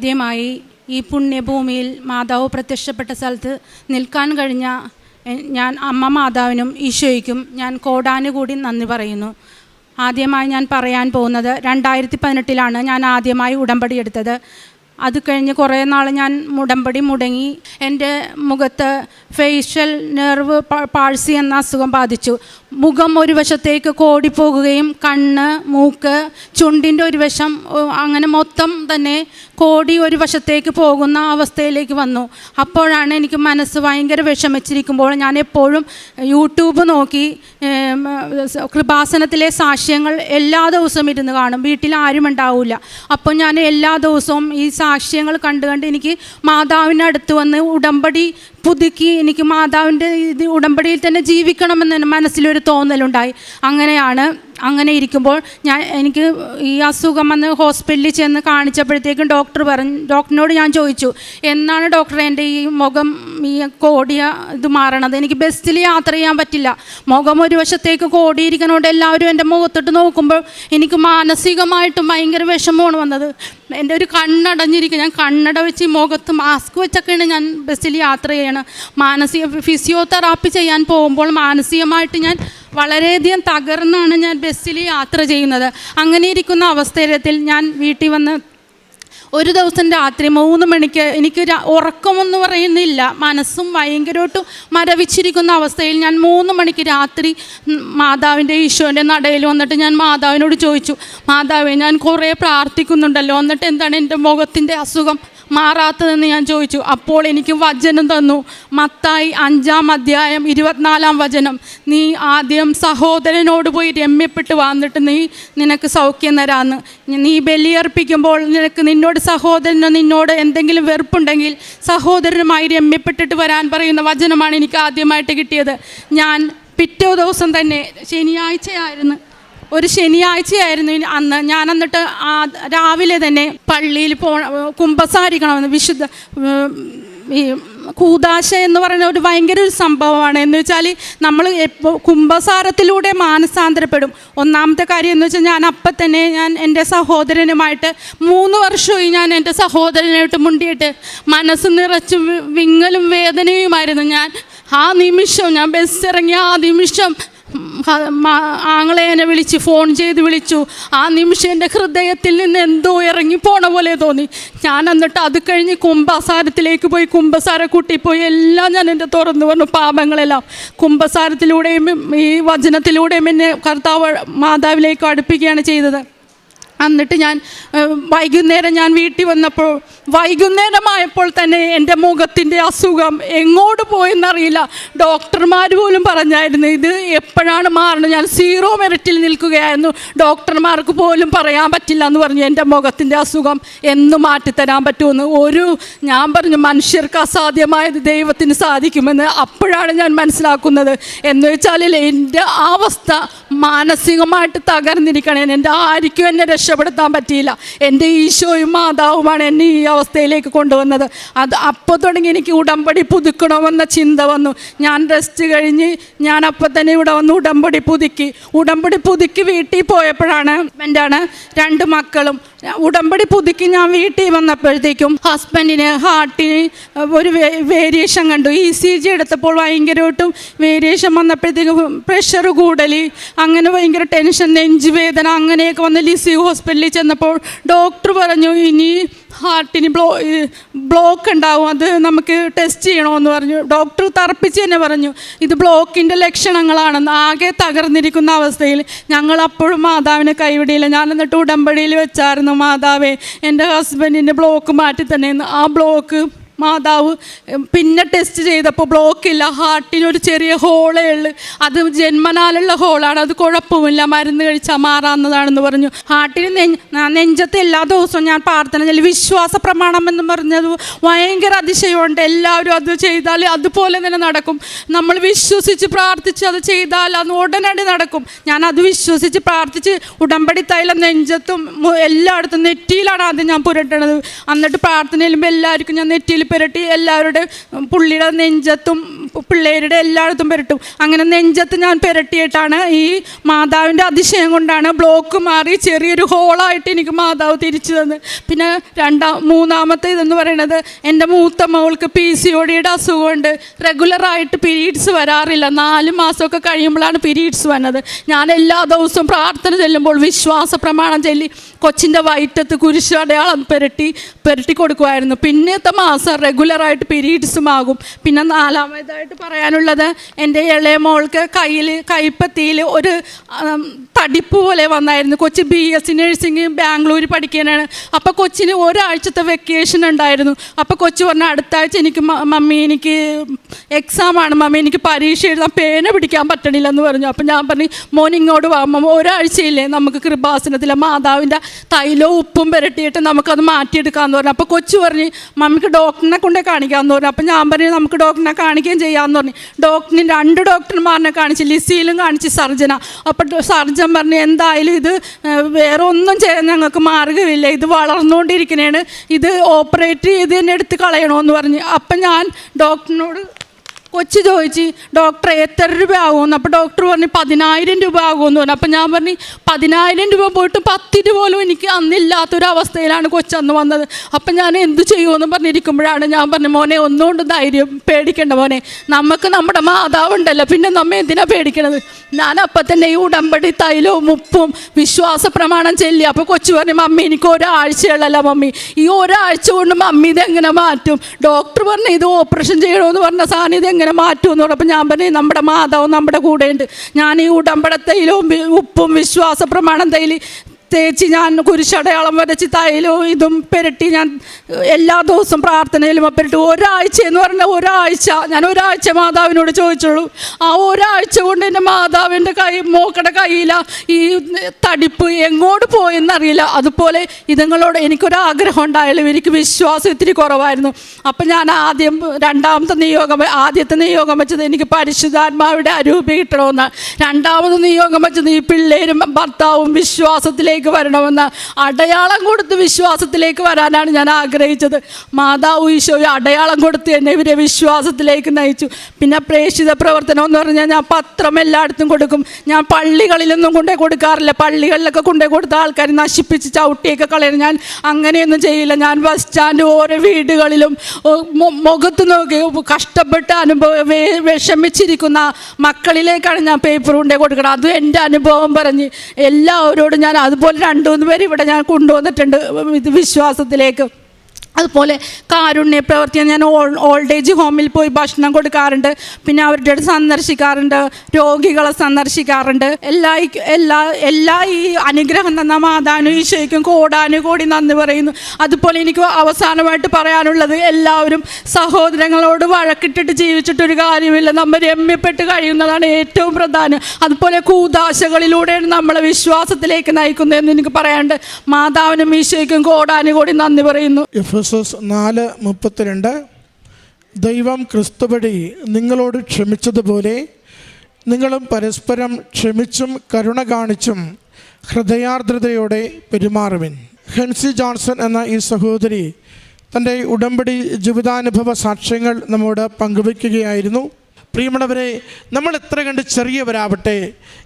ആദ്യമായി ഈ പുണ്യഭൂമിയിൽ മാതാവ് പ്രത്യക്ഷപ്പെട്ട സ്ഥലത്ത് നിൽക്കാൻ കഴിഞ്ഞ ഞാൻ അമ്മ മാതാവിനും ഈശോയ്ക്കും ഞാൻ കോടാനുകൂടി നന്ദി പറയുന്നു. ആദ്യമായി ഞാൻ പറയാൻ പോകുന്നത് രണ്ടായിരത്തി പതിനെട്ടിലാണ് ഞാൻ ആദ്യമായി ഉടമ്പടി എടുത്തത്. അത് കഴിഞ്ഞ് കുറേ നാൾ ഞാൻ ഉടമ്പടി മുടങ്ങി. എന്റെ മുഖത്ത് ഫേഷ്യൽ നെർവ് പാഴ്സി എന്ന അസുഖം ബാധിച്ചു. മുഖം ഒരു വശത്തേക്ക് കോടിപ്പോകുകയും കണ്ണ് മൂക്ക് ചുണ്ടിന്റെ ഒരു വശം അങ്ങനെ മൊത്തം തന്നെ കോടി ഒരു വശത്തേക്ക് പോകുന്ന അവസ്ഥയിലേക്ക് വന്നു. അപ്പോഴാണ് എനിക്ക് മനസ്സ് ഭയങ്കര വിഷമിച്ചിരിക്കുമ്പോൾ ഞാൻ എപ്പോഴും യൂട്യൂബ് നോക്കി കൃപാസനത്തിലെ സാക്ഷ്യങ്ങൾ എല്ലാ ദിവസവും ഇരുന്ന് കാണും. വീട്ടിൽ ആരും ഉണ്ടാവില്ല അപ്പോൾ ഞാൻ എല്ലാ ദിവസവും ഈ സാക്ഷ്യങ്ങൾ കണ്ടു കണ്ട് എനിക്ക് മാതാവിന്റെ അടുത്ത് വന്ന് ഉടമ്പടി പുതുക്കി എനിക്ക് മാതാവിന്റെ ഇത് ഉടമ്പടിയിൽ തന്നെ ജീവിക്കണമെന്ന് മനസ്സിലൊരു തോന്നലുണ്ടായി. അങ്ങനെയാണ് അങ്ങനെ ഇരിക്കുമ്പോൾ ഞാൻ എനിക്ക് ഈ അസുഖം വന്ന് ഹോസ്പിറ്റലിൽ ചെന്ന് കാണിച്ചപ്പോഴത്തേക്കും ഡോക്ടർ പറഞ്ഞു ഡോക്ടറിനോട് ഞാൻ ചോദിച്ചു എന്നാണ് ഡോക്ടറെ എന്റെ ഈ മുഖം ഈ കോടിയ ഇത് മാറണത്? എനിക്ക് ബസ്സിൽ യാത്ര ചെയ്യാൻ പറ്റില്ല. മുഖം ഒരു വശത്തേക്ക് കോടിയിരിക്കുന്നതുകൊണ്ട് എല്ലാവരും എന്റെ മുഖത്തോട്ട് നോക്കുമ്പോൾ എനിക്ക് മാനസികമായിട്ടും ഭയങ്കര വിഷമമാണ് വന്നത്. എന്റെ ഒരു കണ്ണടഞ്ഞിരിക്കും ഞാൻ കണ്ണട വെച്ച് മുഖത്ത് മാസ്ക് വെച്ചൊക്കെയാണ് ഞാൻ ബസ്സിൽ യാത്ര ചെയ്യണം മാനസിക ഫിസിയോതെറാപ്പി ചെയ്യാൻ പോകുമ്പോൾ മാനസികമായിട്ട് ഞാൻ വളരെയധികം തകർന്നാണ് ഞാൻ ബസ്സിൽ യാത്ര ചെയ്യുന്നത്. അങ്ങനെ ഇരിക്കുന്ന അവസ്ഥയിൽ ഞാൻ വീട്ടിൽ വന്ന് ഒരു ദിവസം രാത്രി മൂന്ന് മണിക്ക് എനിക്ക് ഉറക്കമെന്ന് പറയുന്നില്ല. മനസ്സും ഭയങ്കരമായിട്ട് മരവിച്ചിരിക്കുന്ന അവസ്ഥയിൽ ഞാൻ മൂന്ന് മണിക്ക് രാത്രി മാതാവിന്റെ ഈശോന്റെ നടയിൽ വന്നിട്ട് ഞാൻ മാതാവിനോട് ചോദിച്ചു മാതാവേ ഞാൻ കുറേ പ്രാർത്ഥിക്കുന്നുണ്ടല്ലോ. എന്നിട്ട് എന്താണ് എന്റെ മുഖത്തിന്റെ അസുഖം? മാറാത്തതെന്ന് ഞാൻ ചോദിച്ചു. അപ്പോൾ എനിക്ക് വചനം തന്നു. മത്തായി അഞ്ചാം അധ്യായം ഇരുപത്തിനാലാം വചനം. നീ ആദ്യം സഹോദരനോട് പോയി രമ്യപ്പെട്ട് വന്നിട്ട് നീ നിനക്ക് സൗഖ്യം തരാമെന്ന് നീ ബലിയർപ്പിക്കുമ്പോൾ നിനക്ക് നിന്നോട് സഹോദരനോ നിന്നോട് എന്തെങ്കിലും വെറുപ്പുണ്ടെങ്കിൽ സഹോദരനുമായി രമ്യപ്പെട്ടിട്ട് വരാൻ പറയുന്ന വചനമാണ് എനിക്ക് ആദ്യമായിട്ട് കിട്ടിയത്. ഞാൻ പിറ്റേ ദിവസം തന്നെ ശനിയാഴ്ചയായിരുന്നു ഒരു ശനിയാഴ്ചയായിരുന്നു അന്ന്. ഞാൻ എന്നിട്ട് രാവിലെ തന്നെ പള്ളിയിൽ പോ കുമ്പസാരിക്കണമെന്ന് വിശുദ്ധ ഈ കൂതാശ എന്ന് പറയുന്ന ഒരു ഭയങ്കര ഒരു സംഭവമാണ്. എന്ന് വെച്ചാൽ നമ്മൾ എപ്പോൾ കുംഭസാരത്തിലൂടെ മാനസാന്തരപ്പെടും. ഒന്നാമത്തെ കാര്യം എന്ന് വെച്ചാൽ ഞാൻ അപ്പം തന്നെ ഞാൻ എന്റെ സഹോദരനുമായിട്ട് മൂന്ന് വർഷമായി ഞാൻ എന്റെ സഹോദരനായിട്ട് മുണ്ടിയിട്ട് മനസ്സ് നിറച്ച് വിങ്ങലും വേദനയുമായിരുന്നു ഞാൻ. ആ നിമിഷം ഞാൻ ബസ് ഇറങ്ങിയ ആ നിമിഷം ആങ്ങളെ എന്നെ വിളിച്ച് ഫോൺ ചെയ്ത് വിളിച്ചു. ആ നിമിഷം എന്റെ ഹൃദയത്തിൽ നിന്ന് എന്തോ ഇറങ്ങിപ്പോണ പോണ പോലെ തോന്നി. ഞാൻ എന്നിട്ട് അത് കഴിഞ്ഞ് കുംഭസാരത്തിലേക്ക് പോയി കുംഭസാര കൂട്ടിപ്പോയി. എല്ലാം ഞാൻ എന്റെ തുറന്നു പറഞ്ഞു പാപങ്ങളെല്ലാം. കുംഭസാരത്തിലൂടെയും ഈ വചനത്തിലൂടെയും എന്നെ കർത്താവ് മാതാവിലേക്ക് അടുപ്പിക്കുകയാണ് ചെയ്തത്. എന്നിട്ട് ഞാൻ വൈകുന്നേരം ഞാൻ വീട്ടിൽ വന്നപ്പോൾ വൈകുന്നേരമായപ്പോൾ തന്നെ എന്റെ മുഖത്തിന്റെ അസുഖം എങ്ങോട്ട് പോയെന്നറിയില്ല. ഡോക്ടർമാർ പോലും പറഞ്ഞായിരുന്നു ഇത് എപ്പോഴാണ് മാറുന്നത് ഞാൻ സീറോ മെറിറ്റിൽ നിൽക്കുകയായിരുന്നു. ഡോക്ടർമാർക്ക് പോലും പറയാൻ പറ്റില്ല എന്ന് പറഞ്ഞു. എന്റെ മുഖത്തിന്റെ അസുഖം എന്ന് മാറ്റിത്തരാൻ പറ്റുമെന്ന്. ഒരു ഞാൻ പറഞ്ഞു മനുഷ്യർക്ക് അസാധ്യമായത് ദൈവത്തിന് സാധിക്കുമെന്ന് അപ്പോഴാണ് ഞാൻ മനസ്സിലാക്കുന്നത്. എന്ന് വെച്ചാൽ എന്റെ അവസ്ഥ മാനസികമായിട്ട് തകർന്നിരിക്കണേന് എന്റെ ആർക്കും എന്നെ രക്ഷപ്പെടുത്താൻ പറ്റിയില്ല. എന്റെ ഈശോയും മാതാവുമാണ് എന്നെ ഈ അവസ്ഥയിലേക്ക് കൊണ്ടുവന്നത്. അത് അപ്പോൾ തുടങ്ങി എനിക്ക് ഉടമ്പടി പുതുക്കണമെന്ന ചിന്ത വന്നു. ഞാൻ റെസ്റ്റ് കഴിഞ്ഞ് ഞാൻ അപ്പം തന്നെ ഇവിടെ വന്ന് ഉടമ്പടി പുതുക്കി. ഉടമ്പടി പുതുക്കി വീട്ടിൽ പോയപ്പോഴാണ് എന്താണ് രണ്ട് മക്കളും ഉടമ്പടി പുതുക്കി ഞാൻ വീട്ടിൽ വന്നപ്പോഴത്തേക്കും ഹസ്ബൻഡിന് ഹാർട്ടിന് ഒരു വേരിയേഷൻ കണ്ടു. ഇ സി ജി എടുത്തപ്പോൾ ഭയങ്കരമായിട്ടും വേരിയേഷൻ വന്നപ്പോഴത്തേക്കും പ്രഷർ കൂടൽ അങ്ങനെ ഭയങ്കര ടെൻഷൻ നെഞ്ചുവേദന അങ്ങനെയൊക്കെ വന്ന് ലിസി ഹോസ്പിറ്റലിൽ ചെന്നപ്പോൾ ഡോക്ടർ പറഞ്ഞു ഇനി ഹാർട്ടിന് ബ്ലോ ബ്ലോക്ക് ഉണ്ടാവും. അത് നമുക്ക് ടെസ്റ്റ് ചെയ്യണമെന്ന് പറഞ്ഞു. ഡോക്ടർ തറപ്പിച്ച് തന്നെ പറഞ്ഞു ഇത് ബ്ലോക്കിന്റെ ലക്ഷണങ്ങളാണെന്ന് ആകെ തകർന്നിരിക്കുന്ന അവസ്ഥയിൽ ഞങ്ങൾ അപ്പോഴും മാതാവിനെ കൈവിടിയില്ല. ഞാൻ എന്നിട്ട് ഉടമ്പടിയിൽ വെച്ചായിരുന്നു മാതാവേ എന്റെ ഹസ്ബൻഡിന്റെ ബ്ലോക്ക് മാറ്റി തന്നെയെന്ന് ആ ബ്ലോക്ക് മാതാവ് പിന്നെ ടെസ്റ്റ് ചെയ്തപ്പോൾ ബ്ലോക്കില്ല ഹാർട്ടിനൊരു ചെറിയ ഹോളേ ഉള്ളു. അത് ജന്മനാലുള്ള ഹോളാണ് അത് കുഴപ്പമില്ല. മരുന്ന് കഴിച്ചാൽ മാറാവുന്നതാണെന്ന് പറഞ്ഞു. ഹാർട്ടിന് നെഞ്ചത്തെ നെഞ്ചത്ത് എല്ലാ ദിവസവും ഞാൻ പ്രാർത്ഥന ചൊല്ലി വിശ്വാസ പ്രമാണം എന്ന് പറഞ്ഞത് ഭയങ്കര അതിശയമുണ്ട്. എല്ലാവരും അത് ചെയ്താൽ അതുപോലെ തന്നെ നടക്കും. നമ്മൾ വിശ്വസിച്ച് പ്രാർത്ഥിച്ച് അത് ചെയ്താൽ അത് ഉടനടി നടക്കും. ഞാൻ അത് വിശ്വസിച്ച് പ്രാർത്ഥിച്ച് ഉടമ്പടി തൈലം നെഞ്ചത്തും എല്ലായിടത്തും നെറ്റിയിലാണ് ആദ്യം ഞാൻ പുരട്ടണത്. എന്നിട്ട് പ്രാർത്ഥന എല്ലാവർക്കും ഞാൻ നെറ്റിയിൽ പുരട്ടി എല്ലാവരുടെ പുള്ളിയുടെ നെഞ്ചത്തും പിള്ളേരുടെ എല്ലായിടത്തും പുരട്ടും. അങ്ങനെ നെഞ്ചത്ത് ഞാൻ പുരട്ടിയിട്ടാണ് ഈ മാതാവിന്റെ അതിശയം കൊണ്ടാണ് ബ്ലോക്ക് മാറി ചെറിയൊരു ഹോളായിട്ട് എനിക്ക് മാതാവ് തിരിച്ചു തന്നത് പിന്നെ രണ്ടാം മൂന്നാമത്തെ ഇതെന്ന് പറയുന്നത് എന്റെ മൂത്ത മകൾക്ക് പി സി ഒ ഡിയുടെ അസുഖമുണ്ട്. റെഗുലറായിട്ട് പീരീഡ്സ് വരാറില്ല. നാല് മാസമൊക്കെ കഴിയുമ്പോഴാണ് പീരീഡ്സ് വന്നത്. ഞാൻ എല്ലാ ദിവസവും പ്രാർത്ഥന ചെല്ലുമ്പോൾ വിശ്വാസ പ്രമാണം ചൊല്ലി കൊച്ചിന്റെ വയറ്റത്ത് കുരിശ് അടയാളം പുരട്ടി പുരട്ടി കൊടുക്കുമായിരുന്നു. പിന്നത്തെ മാസം റെഗുലറായിട്ട് പീരീഡ്സും ആകും പിന്നെ നാലാമതായിട്ട് പറയാനുള്ളത് എന്റെ ഇളയ മോൾക്ക് കയ്യിൽ കൈപ്പത്തിയിൽ ഒരു തടിപ്പ് പോലെ വന്നായിരുന്നു. Kochi B S nursing Bangalore പഠിക്കാനാണ്. അപ്പോൾ കൊച്ചിന് ഒരാഴ്ചത്തെ വെക്കേഷൻ ഉണ്ടായിരുന്നു. അപ്പോൾ കൊച്ചു പറഞ്ഞ അടുത്ത ആഴ്ച എനിക്ക് മമ്മി എനിക്ക് എക്സാമാണ് മമ്മി എനിക്ക് പരീക്ഷ എഴുതാൻ പേന പിടിക്കാൻ പറ്റണില്ലെന്ന് പറഞ്ഞു. അപ്പോൾ ഞാൻ പറഞ്ഞു മോൻ ഇങ്ങോട്ട് വാ ഒരാഴ്ചയില്ലേ നമുക്ക് കൃപാസനത്തിലെ മാതാവിന്റെ തൈലോ ഉപ്പും പുരട്ടിയിട്ട് നമുക്കത് മാറ്റിയെടുക്കാമെന്ന് പറഞ്ഞു. അപ്പോൾ കൊച്ചു പറഞ്ഞ് മമ്മിക്ക് ഡോക്ടറിനെ കൊണ്ടേ കാണിക്കാമെന്ന് പറഞ്ഞു. അപ്പം ഞാൻ പറഞ്ഞു നമുക്ക് ഡോക്ടറിനെ കാണിക്കുകയും ചെയ്യാമെന്ന് പറഞ്ഞു. ഡോക്ടറിന് രണ്ട് ഡോക്ടർമാരിനെ കാണിച്ച് ലിസിയിലും കാണിച്ച് സർജന. അപ്പോൾ സർജൻ പറഞ്ഞു എന്തായാലും ഇത് വേറെ ഒന്നും ചെയ്യാൻ ഞങ്ങൾക്ക് മാർഗമില്ല ഇത് വളർന്നുകൊണ്ടിരിക്കുന്നതാണ് ഇത് ഓപ്പറേറ്റ് ചെയ്ത് തന്നെ എടുത്ത് കളയണമെന്ന് പറഞ്ഞു. അപ്പം ഞാൻ ഡോക്ടറിനോട് കൊച്ചു ചോദിച്ച് ഡോക്ടറെ എത്ര രൂപ ആകുമെന്ന് അപ്പോൾ ഡോക്ടർ പറഞ്ഞു പതിനായിരം രൂപ ആകുമെന്ന് പറഞ്ഞു. അപ്പം ഞാൻ പറഞ്ഞു പതിനായിരം രൂപ പോയിട്ട് പത്ത് രൂപ പോലും എനിക്ക് അന്നില്ലാത്തൊരവസ്ഥയിലാണ് കൊച്ചന്ന് വന്നത്. അപ്പം ഞാൻ എന്ത് ചെയ്യുമെന്ന് പറഞ്ഞിരിക്കുമ്പോഴാണ് ഞാൻ പറഞ്ഞു മോനെ ഒന്നുകൊണ്ട് ധൈര്യം പേടിക്കേണ്ട മോനെ. നമുക്ക് നമ്മുടെ മാതാവുണ്ടല്ലോ പിന്നെ നമ്മ എന്തിനാ പേടിക്കണത്? ഞാൻ അപ്പം തന്നെ ഈ ഉടമ്പടി തൈലവും ഉപ്പും വിശ്വാസ പ്രമാണം ചെല്ലി. അപ്പോൾ കൊച്ചു പറഞ്ഞു മമ്മി എനിക്ക് ഒരാഴ്ചയുള്ളല്ല മമ്മി. ഈ ഒരാഴ്ച കൊണ്ട് മമ്മി ഇതെങ്ങനെ മാറ്റും? ഡോക്ടർ പറഞ്ഞു ഇത് ഓപ്പറേഷൻ ചെയ്യണമെന്ന് പറഞ്ഞ സാധനം ഇത് മാറ്റുമെന്ന് പറഞ്ഞപ്പോൾ ഞാൻ പറഞ്ഞു നമ്മുടെ മാതാവ് നമ്മുടെ കൂടെയുണ്ട്. ഞാൻ ഈ ഉടമ്പടത്തൈലവും ഉപ്പും വിശ്വാസ പ്രമാണം തൈലി തേച്ച് ഞാൻ കുരിശടയാളം വരച്ച് തൈലവും ഇതും പുരട്ടി ഞാൻ എല്ലാ ദിവസവും പ്രാർത്ഥനയിലും പുരട്ടി ഒരാഴ്ച എന്ന് പറഞ്ഞാൽ ഒരാഴ്ച. ഞാൻ ഒരാഴ്ച മാതാവിനോട് ചോദിച്ചുള്ളൂ. ആ ഒരാഴ്ച കൊണ്ട് എന്റെ മാതാവിന്റെ കൈ മോക്കടെ കയ്യില ഈ തടിപ്പ് എങ്ങോട്ട് പോയെന്നറിയില്ല. അതുപോലെ ഇതുങ്ങളോട് എനിക്കൊരാഗ്രഹം ഉണ്ടായാലും എനിക്ക് വിശ്വാസം ഇത്തിരി കുറവായിരുന്നു. അപ്പം ഞാൻ ആദ്യം രണ്ടാമത്തെ നിയോഗം ആദ്യത്തെ നിയോഗം വെച്ചത് എനിക്ക് പരിശുദ്ധാത്മാവിടെ അരൂപി കിട്ടണമെന്ന് രണ്ടാമത് നിയോഗം വെച്ചത് ഈ പിള്ളേരും ഭർത്താവും വിശ്വാസത്തിലേക്ക് വരണമെന്ന് അടയാളം കൊടുത്ത് വിശ്വാസത്തിലേക്ക് വരാനാണ് ഞാൻ ആഗ്രഹിച്ചത്. മാതാവ് ഈശോയെ അടയാളം കൊടുത്ത് എന്നെ ഇവരെ വിശ്വാസത്തിലേക്ക് നയിച്ചു. പിന്നെ പ്രേക്ഷിത പ്രവർത്തനം എന്ന് പറഞ്ഞാൽ ഞാൻ പത്രം എല്ലായിടത്തും കൊടുക്കും. ഞാൻ പള്ളികളിലൊന്നും കൊണ്ടേ കൊടുക്കാറില്ല. പള്ളികളിലൊക്കെ കൊണ്ടേ കൊടുത്ത ആൾക്കാർ നശിപ്പിച്ച് ചവിട്ടിയൊക്കെ കളയണം. ഞാൻ അങ്ങനെയൊന്നും ചെയ്യില്ല. ഞാൻ ബസ് സ്റ്റാൻഡ് ഓരോ വീടുകളിലും മുഖത്ത് നോക്കി കഷ്ടപ്പെട്ട് അനുഭവ വിഷമിച്ചിരിക്കുന്ന മക്കളിലേക്കാണ് ഞാൻ പേപ്പർ കൊണ്ടേ കൊടുക്കണം അതും എന്റെ അനുഭവം പറഞ്ഞ് എല്ലാവരോടും ഞാൻ അതുപോലെ രണ്ടു മൂന്ന് പേര് ഇവിടെ ഞാൻ കൊണ്ടുവന്നിട്ടുണ്ട്. ഇത് വിശ്വാസത്തിലേക്ക്. അതുപോലെ കാരുണ്യ പ്രവർത്തിയാണ് ഞാൻ ഓൾ ഓൾഡ് ഏജ് ഹോമിൽ പോയി ഭക്ഷണം കൊടുക്കാറുണ്ട്. പിന്നെ അവരുടെ അടുത്ത് സന്ദർശിക്കാറുണ്ട്. രോഗികളെ സന്ദർശിക്കാറുണ്ട്. എല്ലാ എല്ലാ എല്ലാ ഈ അനുഗ്രഹം തന്ന മാതാനും ഈശോയ്ക്കും കോടാനുകോടി നന്ദി പറയുന്നു. അതുപോലെ എനിക്ക് അവസാനമായിട്ട് പറയാനുള്ളത് എല്ലാവരും സഹോദരങ്ങളോട് വഴക്കിട്ടിട്ട് ജീവിച്ചിട്ടൊരു കാര്യമില്ല. നമ്മൾ രമ്യപ്പെട്ട് കഴിയുന്നതാണ് ഏറ്റവും പ്രധാനം. അതുപോലെ കൂതാശകളിലൂടെയാണ് നമ്മളെ വിശ്വാസത്തിലേക്ക് നയിക്കുന്നതെന്ന് എനിക്ക് പറയാനുണ്ട്. മാതാവിനും ഈശോയ്ക്കും കോടാനുകോടി നന്ദി പറയുന്നു. എസ് നാല് മുപ്പത്തിരണ്ട്. ദൈവം ക്രിസ്തുപടി നിങ്ങളോട് ക്ഷമിച്ചതുപോലെ നിങ്ങളും പരസ്പരം ക്ഷമിച്ചും കരുണ കാണിച്ചും ഹൃദയാർദ്രതയോടെ പെരുമാറുവിൻ. ഹെൻസി ജോൺസൺ എന്ന ഈ സഹോദരി തന്റെ ഉടമ്പടി ജീവിതാനുഭവ സാക്ഷ്യങ്ങൾ നമ്മോട് പങ്കുവയ്ക്കുകയായിരുന്നു. പ്രിയമുള്ളവരെ നമ്മൾ എത്ര കണ്ട് ചെറിയവരാവട്ടെ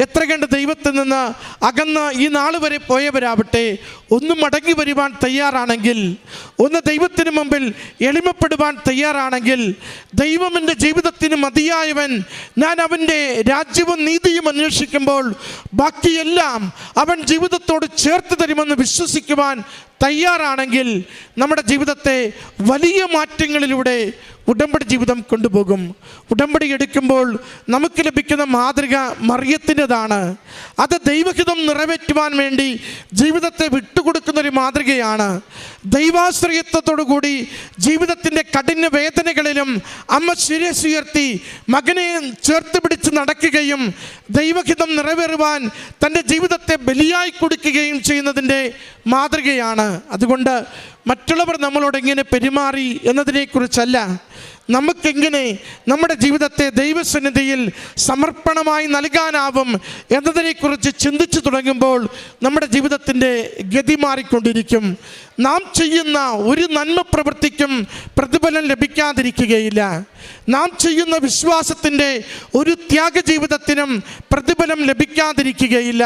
എത്ര കണ്ട് ദൈവത്തിൽ നിന്ന് അകന്ന് ഈ നാൾ വരെ പോയവരാവട്ടെ ഒന്ന് മടങ്ങി വരുവാൻ തയ്യാറാണെങ്കിൽ ഒന്ന് ദൈവത്തിന് മുമ്പിൽ എളിമപ്പെടുവാൻ തയ്യാറാണെങ്കിൽ ദൈവം എന്റെ ജീവിതത്തിന് മതിയായവൻ ഞാൻ അവന്റെ രാജ്യവും നീതിയും അന്വേഷിക്കുമ്പോൾ ബാക്കിയെല്ലാം അവൻ ജീവിതത്തോട് ചേർത്ത് തരുമെന്ന് വിശ്വസിക്കുവാൻ തയ്യാറാണെങ്കിൽ നമ്മുടെ ജീവിതത്തെ വലിയ മാറ്റങ്ങളിലൂടെ ഉടമ്പടി ജീവിതം കൊണ്ടുപോകും. ഉടമ്പടി എടുക്കുമ്പോൾ നമുക്ക് ലഭിക്കുന്ന മാതൃക മറിയത്തിന്റെതാണ്. അത് ദൈവഹിതം നിറവേറ്റുവാൻ വേണ്ടി ജീവിതത്തെ വിട്ടുകൊടുക്കുന്ന ഒരു മാതൃകയാണ്. ദൈവാശ്രയത്വത്തോടു കൂടി ജീവിതത്തിന്റെ കഠിന വേദനകളിലും അമ്മ ശിരസുയർത്തി മകനെ ചേർത്ത് പിടിച്ച് നടക്കുകയും ദൈവഹിതം നിറവേറുവാൻ തന്റെ ജീവിതത്തെ ബലിയായി കൊടുക്കുകയും ചെയ്യുന്നതിന്റെ മാതൃകയാണ്. അതുകൊണ്ട് മറ്റുള്ളവർ നമ്മളോട് എങ്ങനെ പെരുമാറി എന്നതിനെക്കുറിച്ചല്ല നമുക്കെങ്ങനെ നമ്മുടെ ജീവിതത്തെ ദൈവസന്നിധിയിൽ സമർപ്പണമായി നൽകാനാവും എന്നതിനെക്കുറിച്ച് ചിന്തിച്ചു തുടങ്ങുമ്പോൾ നമ്മുടെ ജീവിതത്തിന്റെ ഗതി മാറിക്കൊണ്ടിരിക്കും. നാം ചെയ്യുന്ന ഒരു നന്മ പ്രവൃത്തിക്കും പ്രതിഫലം ലഭിക്കാതിരിക്കുകയില്ല. നാം ചെയ്യുന്ന വിശ്വാസത്തിന്റെ ഒരു ത്യാഗ ജീവിതത്തിനും പ്രതിഫലം ലഭിക്കാതിരിക്കുകയില്ല.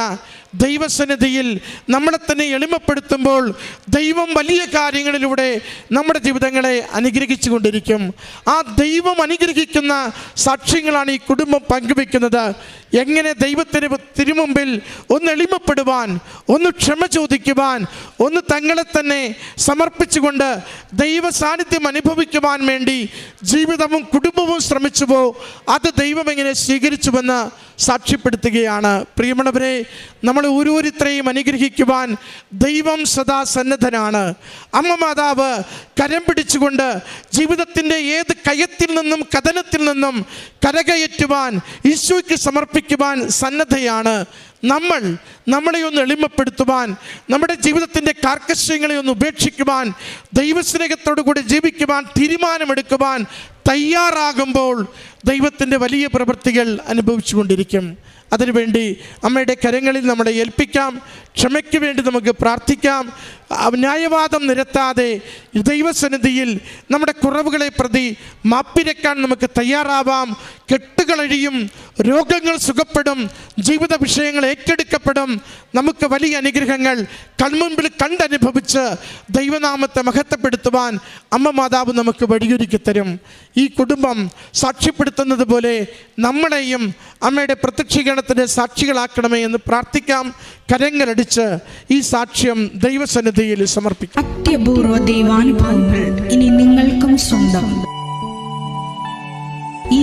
ദൈവസന്നിധിയിൽ നമ്മളെ തന്നെ എളിമപ്പെടുത്തുമ്പോൾ ദൈവം വലിയ കാര്യങ്ങളിലൂടെ നമ്മുടെ ജീവിതങ്ങളെ അനുഗ്രഹിച്ചു കൊണ്ടിരിക്കും ആ ദൈവം അനുഗ്രഹിക്കുന്ന സാക്ഷ്യങ്ങളാണ് ഈ കുടുംബം പങ്കുവെക്കുന്നത്. എങ്ങനെ ദൈവത്തിന് തിരുമുമ്പിൽ ഒന്ന് എളിമപ്പെടുവാൻ ഒന്ന് ക്ഷമ ചോദിക്കുവാൻ ഒന്ന് തങ്ങളെ തന്നെ സമർപ്പിച്ചുകൊണ്ട് ദൈവ സാന്നിധ്യം അനുഭവിക്കുവാൻ വേണ്ടി ജീവിതവും കുടുംബവും ശ്രമിച്ചുവോ അത് ദൈവം എങ്ങനെ സ്വീകരിച്ചുവെന്ന് സാക്ഷ്യപ്പെടുത്തുകയാണ്. പ്രിയമുള്ളവരെ നമ്മൾ ഓരോരുത്തരെയും അനുഗ്രഹിക്കുവാൻ ദൈവം സദാ സന്നദ്ധനാണ്. അമ്മ മാതാവ് കരം പിടിച്ചുകൊണ്ട് ജീവിതത്തിന്റെ ഏത് കയത്തിൽ നിന്നും കഥനത്തിൽ നിന്നും കരകയറ്റുവാൻ ഈശോയ്ക്ക് സമർപ്പിക്കുവാൻ സന്നദ്ധയാണ് നമ്മൾ നമ്മളെ ഒന്ന് എളിമപ്പെടുത്തുവാൻ നമ്മുടെ ജീവിതത്തിന്റെ കാർക്കശ്യങ്ങളെ ഒന്ന് ഉപേക്ഷിക്കുവാൻ ദൈവസ്നേഹത്തോടു കൂടി ജീവിക്കുവാൻ തീരുമാനമെടുക്കുവാൻ തയ്യാറാകുമ്പോൾ ദൈവത്തിന്റെ വലിയ പ്രവൃത്തികൾ അനുഭവിച്ചുകൊണ്ടിരിക്കും. അതിനുവേണ്ടി അമ്മയുടെ കരങ്ങളിൽ നമ്മളെ ഏൽപ്പിക്കാം. ക്ഷമയ്ക്ക് വേണ്ടി നമുക്ക് പ്രാർത്ഥിക്കാം. ന്യായവാദം നിരത്താതെ ദൈവസന്നിധിയിൽ നമ്മുടെ കുറവുകളെ പ്രതി മാപ്പിരക്കാൻ നമുക്ക് തയ്യാറാവാം. കെട്ടുകളഴിയും രോഗങ്ങൾ സുഖപ്പെടും ജീവിത വിഷയങ്ങൾ ഏറ്റെടുക്കപ്പെടും. നമുക്ക് വലിയ അനുഗ്രഹങ്ങൾ കൺമുമ്പിൽ കണ്ടനുഭവിച്ച് ദൈവനാമത്തെ മഹത്വപ്പെടുത്തുവാൻ അമ്മ മാതാവ് നമുക്ക് വഴിയൊരുക്കി തരും. ഈ കുടുംബം സാക്ഷ്യപ്പെടുത്തുന്നത് പോലെ നമ്മളെയും അമ്മയുടെ പ്രത്യക്ഷീകരണത്തിന്റെ സാക്ഷികളാക്കണമേ എന്ന് പ്രാർത്ഥിക്കാം. കരങ്ങളടിച്ച് ഈ സാക്ഷ്യം ദൈവസന്നിധിയിൽ സമർപ്പിക്കും. അത്യപൂർവ ദൈവാനുഭവങ്ങൾ ഇനി നിങ്ങൾക്കും സ്വന്തം. ഈ